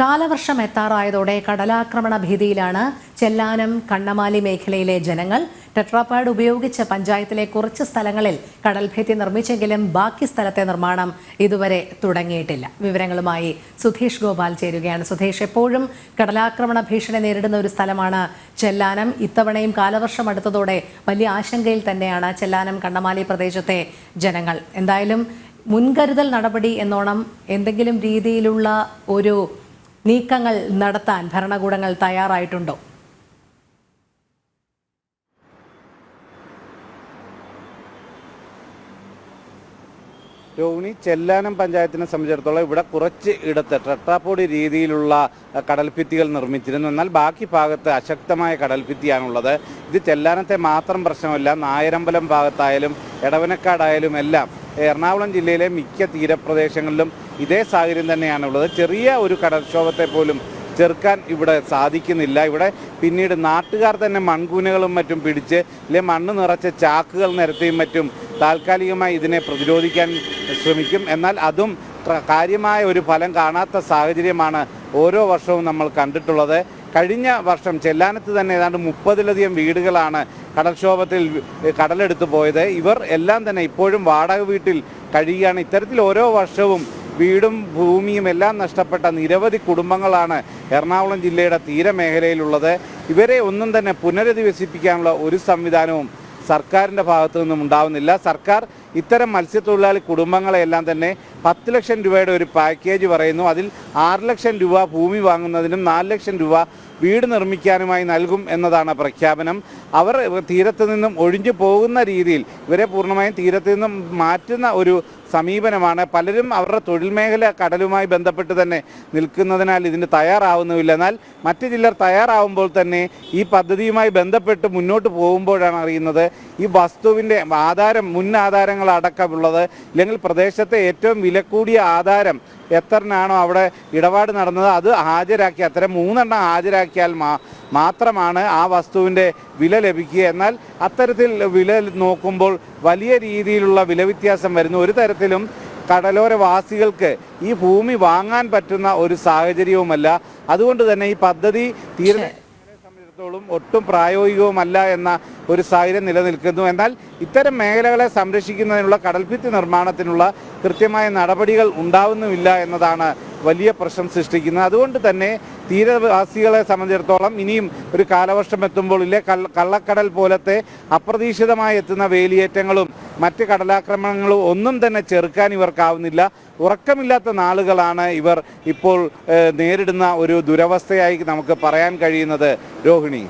കാലവർഷം എത്താറായതോടെ കടലാക്രമണ ഭീതിയിലാണ് ചെല്ലാനം കണ്ണമാലി മേഖലയിലെ ജനങ്ങൾ. ടെട്രാപാഡ് ഉപയോഗിച്ച് പഞ്ചായത്തിലെ കുറച്ച് സ്ഥലങ്ങളിൽ കടൽഭിത്തി നിർമ്മിച്ചെങ്കിലും ബാക്കി സ്ഥലത്തെ നിർമ്മാണം ഇതുവരെ തുടങ്ങിയിട്ടില്ല. വിവരങ്ങളുമായി സുധീഷ് ഗോപാൽ ചേരുകയാണ്. സുധീഷ് എപ്പോഴും കടലാക്രമണ ഭീഷണി നേരിടുന്ന ഒരു സ്ഥലമാണ് ചെല്ലാനം. ഇത്തവണയും കാലവർഷം അടുത്തതോടെ വലിയ ആശങ്കയിൽ തന്നെയാണ് ചെല്ലാനം കണ്ണമാലി പ്രദേശത്തെ ജനങ്ങൾ. എന്തായാലും മുൻകരുതൽ നടപടി എന്നോണം എന്തെങ്കിലും രീതിയിലുള്ള ഒരു നീക്കങ്ങൾ നടത്താൻ ഭരണകൂടങ്ങൾ തയ്യാറായിട്ടുണ്ടോ? രോഹിണി ചെല്ലാനം പഞ്ചായത്തിനെ സംബന്ധിച്ചിടത്തോളം ഇവിടെ കുറച്ച് ഇടത്ത് ട്രട്ടാപ്പൊടി രീതിയിലുള്ള കടൽഭിത്തികൾ നിർമ്മിച്ചിരുന്നു. എന്നാൽ ബാക്കി ഭാഗത്ത് അശക്തമായ കടൽഭിത്തിയാണുള്ളത്. ഇത് ചെല്ലാനത്തെ മാത്രം പ്രശ്നമല്ല നായരമ്പലം ഭാഗത്തായാലും എടവനക്കാടായാലും എല്ലാം എറണാകുളം ജില്ലയിലെ മിക്ക തീരപ്രദേശങ്ങളിലും ഇതേ സാഹചര്യം തന്നെയാണുള്ളത്. ചെറിയ ഒരു കടൽക്ഷോഭത്തെ പോലും ചെറുക്കാൻ ഇവിടെ സാധിക്കുന്നില്ല. ഇവിടെ പിന്നീട് നാട്ടുകാർ തന്നെ മൺകൂനകളും മറ്റും പിടിച്ച് ഇല്ലെ മണ്ണ് നിറച്ച ചാക്കുകൾ നിരത്തിയും മറ്റും താൽക്കാലികമായി ഇതിനെ പ്രതിരോധിക്കാൻ ശ്രമിക്കും. എന്നാൽ അതും കാര്യമായ ഒരു ഫലം കാണാത്ത സാഹചര്യമാണ് ഓരോ വർഷവും നമ്മൾ കണ്ടിട്ടുള്ളത്. കഴിഞ്ഞ വർഷം ചെല്ലാനത്ത് തന്നെ ഏതാണ്ട് മുപ്പതിലധികം വീടുകളാണ് കടൽക്ഷോഭത്തിൽ കടലെടുത്ത് പോയത്. ഇവർ എല്ലാം തന്നെ ഇപ്പോഴും വാടക വീട്ടിൽ കഴിയുകയാണ്. ഇത്തരത്തിൽ ഓരോ വർഷവും വീടും ഭൂമിയും എല്ലാം നഷ്ടപ്പെട്ട നിരവധി കുടുംബങ്ങളാണ് എറണാകുളം ജില്ലയുടെ തീരമേഖലയിലുള്ളത്. ഇവരെ ഒന്നും തന്നെ പുനരധിവസിപ്പിക്കാനുള്ള ഒരു സംവിധാനവും സർക്കാരിന്റെ ഭാഗത്തു നിന്നും ഉണ്ടാവുന്നില്ല. സർക്കാർ ഇത്തരം മത്സ്യത്തൊഴിലാളി കുടുംബങ്ങളെല്ലാം തന്നെ പത്ത് ലക്ഷം രൂപയുടെ ഒരു പാക്കേജ് പറയുന്നു. അതിൽ ആറ് ലക്ഷം രൂപ ഭൂമി വാങ്ങുന്നതിനും നാല് ലക്ഷം രൂപ വീട് നിർമ്മിക്കാനുമായി നൽകും എന്നതാണ് പ്രഖ്യാപനം. അവർ തീരത്ത് നിന്നും ഒഴിഞ്ഞു പോകുന്ന രീതിയിൽ ഇവരെ പൂർണമായും തീരത്ത് നിന്നും മാറ്റുന്ന ഒരു സമീപനമാണ്. പലരും അവരുടെ തൊഴിൽ മേഖല കടലുമായി ബന്ധപ്പെട്ട് തന്നെ നിൽക്കുന്നതിനാൽ ഇതിന് തയ്യാറാവുന്നുമില്ല എന്നാൽ മറ്റ് ചിലർ തയ്യാറാവുമ്പോൾ തന്നെ ഈ പദ്ധതിയുമായി ബന്ധപ്പെട്ട് മുന്നോട്ട് പോകുമ്പോഴാണ് അറിയുന്നത്. ഈ വസ്തുവിന്റെ ആധാരം മുൻ ആധാരങ്ങൾ അടക്കമുള്ളത് ഇല്ലെങ്കിൽ പ്രദേശത്തെ ഏറ്റവും വില കൂടിയ ആധാരം എത്രനാണോ അവിടെ ഇടപാട് നടന്നത് അത് ഹാജരാക്കി അത്തരം മൂന്നെണ്ണം ഹാജരാക്കിയാൽ മാ മാത്രമാണ് ആ വസ്തുവിന്റെ വില ലഭിക്കുക. എന്നാൽ അത്തരത്തിൽ വില നോക്കുമ്പോൾ വലിയ രീതിയിലുള്ള വില വ്യത്യാസം വരുന്നു. ഒരു തരത്തിലും കടലോരവാസികൾക്ക് ഈ ഭൂമി വാങ്ങാൻ പറ്റുന്ന ഒരു സാഹചര്യവുമല്ല. അതുകൊണ്ട് തന്നെ ഈ പദ്ധതി തീര സംബന്ധിച്ചിടത്തോളം ഒട്ടും പ്രായോഗികവുമല്ല എന്ന ഒരു സാഹചര്യം നിലനിൽക്കുന്നു. എന്നാൽ ഇത്തരം മേഖലകളെ സംരക്ഷിക്കുന്നതിനുള്ള കടൽഭിത്തി നിർമ്മാണത്തിനുള്ള കൃത്യമായ നടപടികൾ ഉണ്ടാവുന്നുമില്ല എന്നതാണ് വലിയ പ്രശ്നം സൃഷ്ടിക്കുന്നത്. അതുകൊണ്ട് തന്നെ തീരവാസികളെ സംബന്ധിച്ചിടത്തോളം ഇനിയും ഒരു കാലവർഷം എത്തുമ്പോൾ ഇല്ലേ? കള്ള കള്ളക്കടൽ പോലത്തെ അപ്രതീക്ഷിതമായി എത്തുന്ന വേലിയേറ്റങ്ങളും മറ്റ് കടലാക്രമണങ്ങളും ഒന്നും തന്നെ ചെറുക്കാൻ ഇവർക്കാവുന്നില്ല. ഉറക്കമില്ലാത്ത നാളുകളാണ് ഇവർ ഇപ്പോൾ നേരിടുന്ന ഒരു ദുരവസ്ഥയായി നമുക്ക് പറയാൻ കഴിയുന്നത്. രോഹിണി.